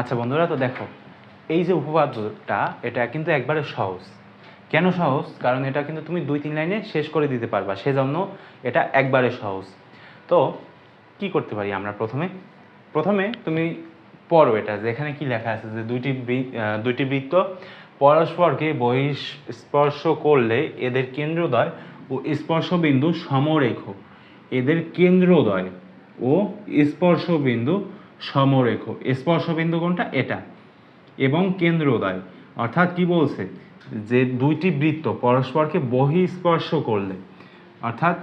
আচ্ছা বন্ধুরা, তো দেখো, এই যে উপপাদ্যটা, এটা কিন্তু একবারে সহজ। কেন সহজ? কারণ এটা কিন্তু তুমি দুই তিন লাইনে শেষ করে দিতে পারবা, সেজন্য এটা একবারে সহজ। তো কি করতে পারি আমরা প্রথমে? প্রথমে তুমি পড়ো এটা, যে এখানে কি লেখা আছে, যে দুইটি দুইটি বৃত্ত পরস্পরকে বহিঃস্পর্শ করলে এদের কেন্দ্রদ্বয় ও স্পর্শবিন্দু সমরেখ। এদের কেন্দ্রদ্বয় ও স্পর্শবিন্দু সমরেখ। স্পর্শবিন্দু কোনটা? এটা। এবং কেন্দ্রদ্বয় অর্থাৎ কি বলছে? যে দুইটি বৃত্ত পরস্পরকে বহিঃস্পর্শ করলে। অর্থাৎ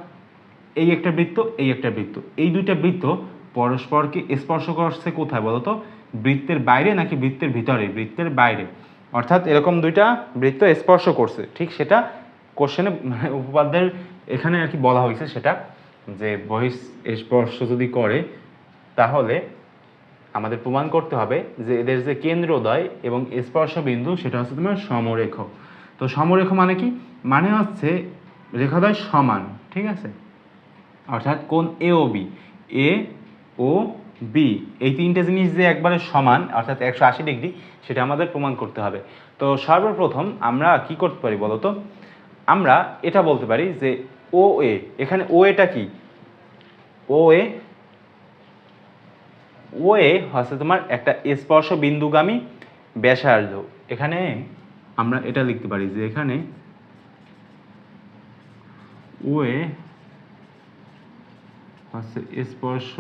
এই একটা বৃত্ত, এই একটা বৃত্ত। এই দুইটা বৃত্ত পরস্পরকে স্পর্শ করছে কোথায় বলতো? বৃত্তের বাইরে নাকি বৃত্তের ভিতরে? বৃত্তের বাইরে। অর্থাৎ এরকম দুইটা বৃত্ত স্পর্শ করছে। ঠিক সেটা কোশ্চেনে মানে উপপাদ্যের এখানে আর কি বলা হয়েছে সেটা যে বহিঃ স্পর্শ যদি করে, তাহলে আমাদের প্রমাণ করতে হবে যে এদের যে কেন্দ্রদ্বয় এবং স্পর্শ বিন্দু সেটা হচ্ছে তোমার সমরেখ। তো সমরেখ মানে কি? মানে হচ্ছে রেখাদ্বয় সমান, ঠিক আছে? অর্থাৎ কোন এ ও বি এ ও বি এই তিনটে জিনিস যে একবারে সমান, অর্থাৎ একশো আশি ডিগ্রি, সেটা আমাদের প্রমাণ করতে হবে। তো সর্বপ্রথম আমরা কি করতে পারি বলতো আমরা এটা বলতে পারি যে ও এ এখানে ও এটা কি? ও এ ও এ হচ্ছে তোমার একটা স্পর্শ বিন্দুগামী ব্যাসার্ধ। এখানে আমরা এটা লিখতে পারি যে এখানে ও হচ্ছে স্পর্শ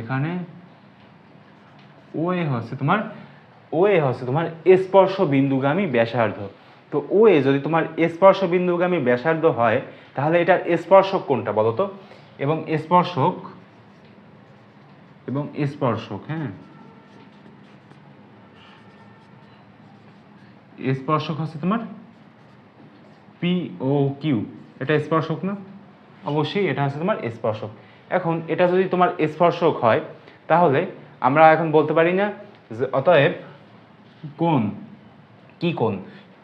এখানে ওয়ে হচ্ছে তোমার ও এ হচ্ছে তোমার স্পর্শ বিন্দুগামী ব্যাসার্ধ। তো ও এ যদি তোমার স্পর্শ বিন্দুগামী ব্যাসার্ধ হয়, তাহলে এটার স্পর্শক কোনটা বলো তো? এবং স্পর্শক এবং স্পর্শক হ্যাঁ? স্পর্শক হচ্ছে তোমার পি ও কিউ এটা স্পর্শক না? অবশ্যই এটা হচ্ছে তোমার স্পর্শক। এখন এটা যদি তোমার স্পর্শক হয়, তাহলে আমরা এখন বলতে পারি না যে, অতএব কোন? কি কোন?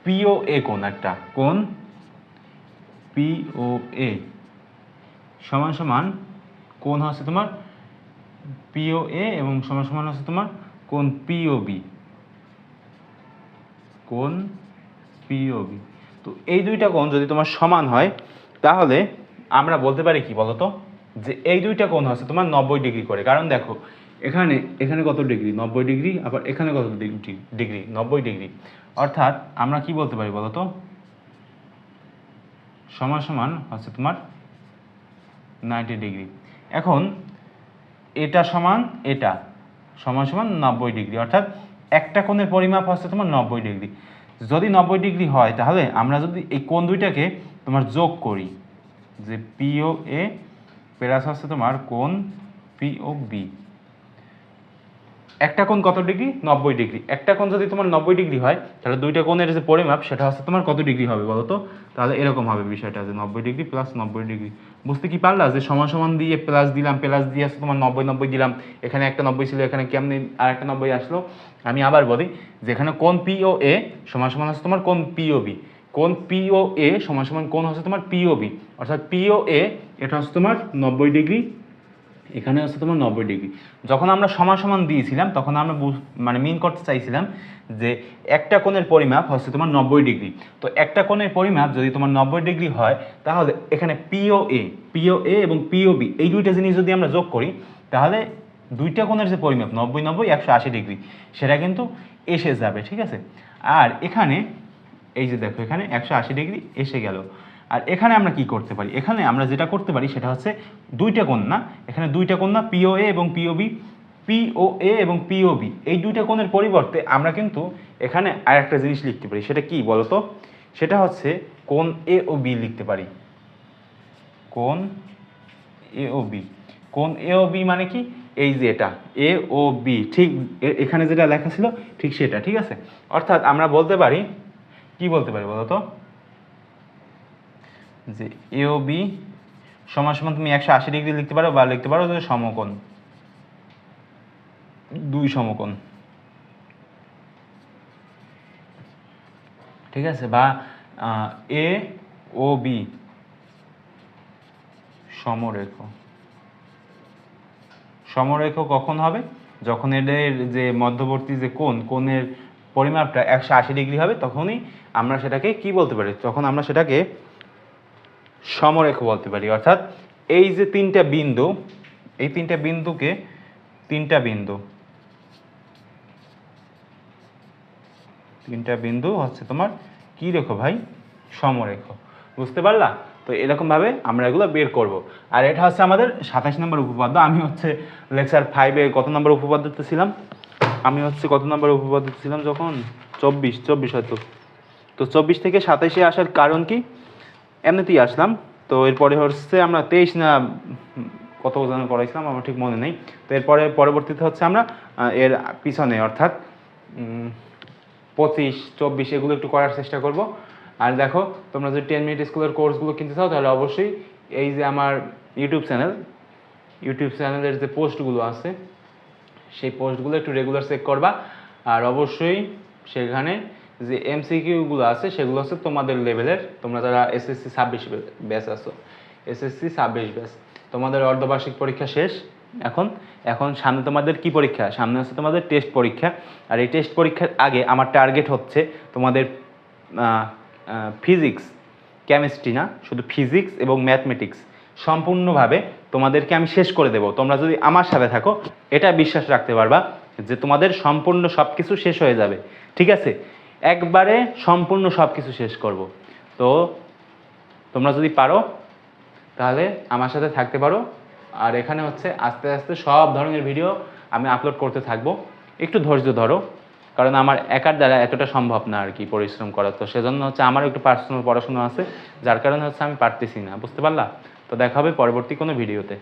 পিও এ কোন একটা? কোন? পিও এ। সমান সমান কোন হচ্ছে তোমার? পিও এ এবং সমান সমান হচ্ছে তোমার কোন? P O B. কোন? P O B. তো এই দুইটা কোণ যদি তোমার সমান হয়, তাহলে আমরা বলতে পারি কি বলতো? যে এই দুইটা কোণ হচ্ছে তোমার নব্বই ডিগ্রি করে। কারণ দেখো এখানে এখানে কত ডিগ্রি? নব্বই ডিগ্রি, আবার এখানে কত ডিগ্রি? ডিগ্রি, নব্বই ডিগ্রি। অর্থাৎ আমরা কি বলতে পারি বলতো সমান সমান হচ্ছে তোমার নাইনটি ডিগ্রি। এখন এটা সমান এটা, সমান সমান নব্বই ডিগ্রি। অর্থাৎ একটা কোণের পরিমাপ হচ্ছে তোমার নব্বই ডিগ্রি। যদি নব্বই ডিগ্রি হয়, তাহলে আমরা যদি এই কোণ দুইটাকে তোমার যোগ করি, যে পিও এ প্লাস হচ্ছে তোমার কোণ পিও বি একটা কোণ কত ডিগ্রি? নব্বই ডিগ্রি। একটা কোণ যদি তোমার নব্বই ডিগ্রি হয়, তাহলে দুইটা কোণের যে পরিমাপ, সেটা হচ্ছে তোমার কত ডিগ্রি হবে বলো তো? তাহলে এরকম হবে বিষয়টা যে নব্বই ডিগ্রি প্লাস নব্বই ডিগ্রি। বুঝতে কি পারলা যে সমান সমান দিয়ে প্লাস দিলাম প্লাস দিয়ে আসলে তোমার নব্বই নব্বই দিলাম। এখানে একটা নব্বই ছিল, এখানে কেমনি আর একটা নব্বই আসলো? আমি আবার বলি, যেখানে কোন পিও এ সমান সমান হচ্ছে তোমার কোন পিও বি কোন পিও এ সমান সমান কোন হচ্ছে তোমার পিও বি অর্থাৎ পিও এ এটা হচ্ছে তোমার নব্বই ডিগ্রি এখানে হচ্ছে তোমার নব্বই ডিগ্রি। যখন আমরা সমান সমান দিয়েছিলাম, তখন আমরা মানে মিন করতে চাইছিলাম যে একটা কোণের পরিমাপ হচ্ছে তোমার নব্বই ডিগ্রি। তো একটা কোণের পরিমাপ যদি তোমার নব্বই ডিগ্রি হয়, তাহলে এখানে পিও এ পিও এ এবং পিও বি এই দুইটা জিনিস যদি আমরা যোগ করি, তাহলে দুইটা কোণের যে পরিমাপ, নব্বই নব্বই, একশো আশি ডিগ্রি, সেটা কিন্তু এসে যাবে, ঠিক আছে? আর এখানে, এই যে দেখো এখানে একশো আশি ডিগ্রি এসে গেল। আর এখানে আমরা কি করতে পারি? এখানে আমরা যেটা করতে পারি সেটা হচ্ছে দুইটা কন্যা। এখানে দুইটা কন্যা পিও এ এবং পিওবি পিও এ এবং পিওবি এই দুইটা কোণের পরিবর্তে আমরা কিন্তু এখানে আর একটা জিনিস লিখতে পারি। সেটা কি বলতো? সেটা হচ্ছে কোন এ ও বি লিখতে পারি। কোন এ ও বি কোন এ ও বি মানে কি? এই যে এটা এ ও বি ঠিক এখানে যেটা লেখা ছিল, ঠিক সেটা, ঠিক আছে? অর্থাৎ আমরা বলতে পারি, কি বলতে পারি বলো তো যে এ ও বি সমান সমান তুমি একশো আশি ডিগ্রি লিখতে পারো বা লিখতে পারো যে সমকোণ। দুই সমকোণ। ঠিক আছে? বা এ ও বি সমরেখ। সমরেখ কখন হবে? যখন এদের যে মধ্যবর্তী যে কোণ, কোণের পরিমাপটা একশো আশি ডিগ্রি হবে, তখনই আমরা সেটাকে কি বলতে পারি? তখন আমরা সেটাকে সমরেখ বলতে পারি, অর্থাৎ এই যে তিনটা বিন্দু, এই তিনটা বিন্দুকে তিনটা বিন্দু তিনটা বিন্দু হচ্ছে তোমার কি রেখো ভাই? সমরেখ। বুঝতে পারলা? তো এরকমভাবে আমরা এগুলো বের করব। আর এটা হচ্ছে আমাদের সাতাশ নম্বর উপপাদ্য। আমি হচ্ছে লেকচার ফাইভে কত নম্বর উপপাদ্যতে ছিলাম? আমি হচ্ছে কত নম্বর উপপাদ্যতে ছিলাম যখন? চব্বিশ চব্বিশ হয়তো। তো চব্বিশ থেকে সাতাশে আসার কারণ কি? এমনিতেই আসলাম। তো এরপরে হচ্ছে আমরা তেইশ না কত জন করাইছিলাম আমার ঠিক মনে নেই। তো এরপরে পরবর্তীতে হচ্ছে আমরা এর পিছনে অর্থাৎ পঁচিশ, চব্বিশ এগুলো একটু করার চেষ্টা করব। আর দেখো, তোমরা যদি টেন মিনিট স্কুলের কোর্সগুলো কিনতে চাও, তাহলে অবশ্যই এই যে আমার ইউটিউব চ্যানেল ইউটিউব চ্যানেলের যে পোস্টগুলো আছে, সেই পোস্টগুলো একটু রেগুলার চেক করবা। আর অবশ্যই সেখানে যে এমসিকিউগুলো আছে, সেগুলো হচ্ছে তোমাদের লেভেলের তোমরা যারা এসএসসি ছাব্বিশ ব্যাচ আছো এসএসসি ছাব্বিশ ব্যাচ তোমাদের অর্ধবার্ষিক পরীক্ষা শেষ এখন। এখন সামনে তোমাদের কি পরীক্ষা? সামনে হচ্ছে তোমাদের টেস্ট পরীক্ষা। আর এই টেস্ট পরীক্ষার আগে আমার টার্গেট হচ্ছে তোমাদের ফিজিক্স কেমিস্ট্রি না, শুধু ফিজিক্স এবং ম্যাথমেটিক্স সম্পূর্ণভাবে তোমাদেরকে আমি শেষ করে দেব। তোমরা যদি আমার সাথে থাকো, এটা বিশ্বাস রাখতে পারবা যে তোমাদের সম্পূর্ণ সব কিছু শেষ হয়ে যাবে। ঠিক আছে? একবারে সম্পূর্ণ সব কিছু শেষ করব। তো তোমরা যদি পারো, তাহলে আমার সাথে থাকতে পারো। আর এখানে হচ্ছে আস্তে আস্তে সব ধরনের ভিডিও আমি আপলোড করতে থাকব। একটু ধৈর্য ধরো, কারণ আমার একার দ্বারা এতটা সম্ভব না আর কি পরিশ্রম করা তো সেজন্য হচ্ছে আমারও একটু পার্সোনাল পড়াশোনা আছে, যার কারণে হচ্ছে আমি পারতেছি না, বুঝতে পারলা? তো দেখা হবে পরবর্তী কোনো ভিডিওতে।